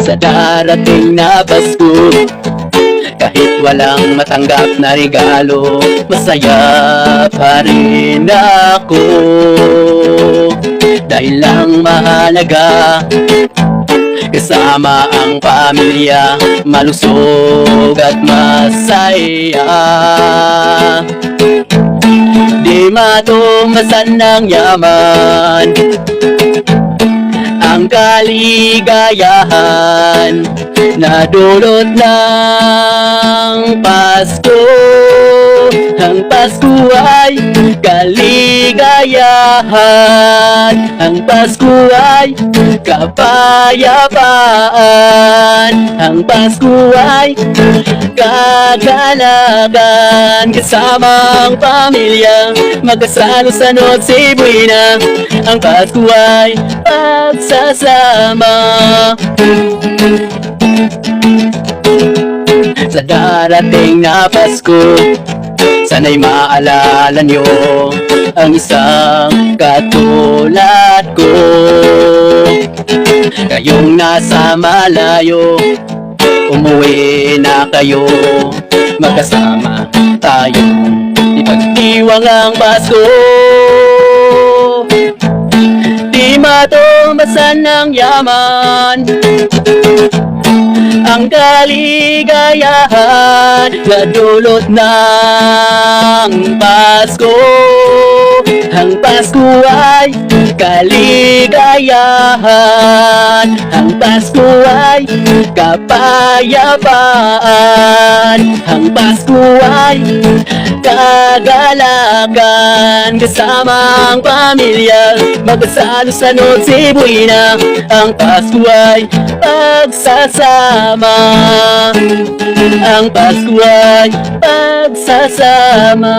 Sa darating na Pasko Kahit walang matanggap na regalo Masaya pa rin ako. Dahil lang mahalaga Kasama ang pamilya Malusog at masaya. Di matumasan ng yaman Ang kaligayahan Na dulot ng Pasko Ang Pasko ay kaligayahan. Ang Pasko ay kapayapaan. Ang Pasko ay kagalagan Kasama ang pamilya Magkasalo sa Noche Buena Ang Pasko ay pagsasama. Sa darating na Pasko Sana'y maalala nyo Ang isang katulad ko. Kayong nasa malayo Umuwi na kayo. Magkasama tayo Ipagdiwang ang Pasko. Di matumbasan ng yaman Ang kaligayahan Na dulot ng Pasko. Ang Pasko ay kaligayahan. Ang Pasko ay kapayapaan Ang Pasko ay kagalagan Kasama ang pamilya. Magkasalo sa Noche Buena Ang Pasko ay pagsasama. Ang Pasko ay pagsasama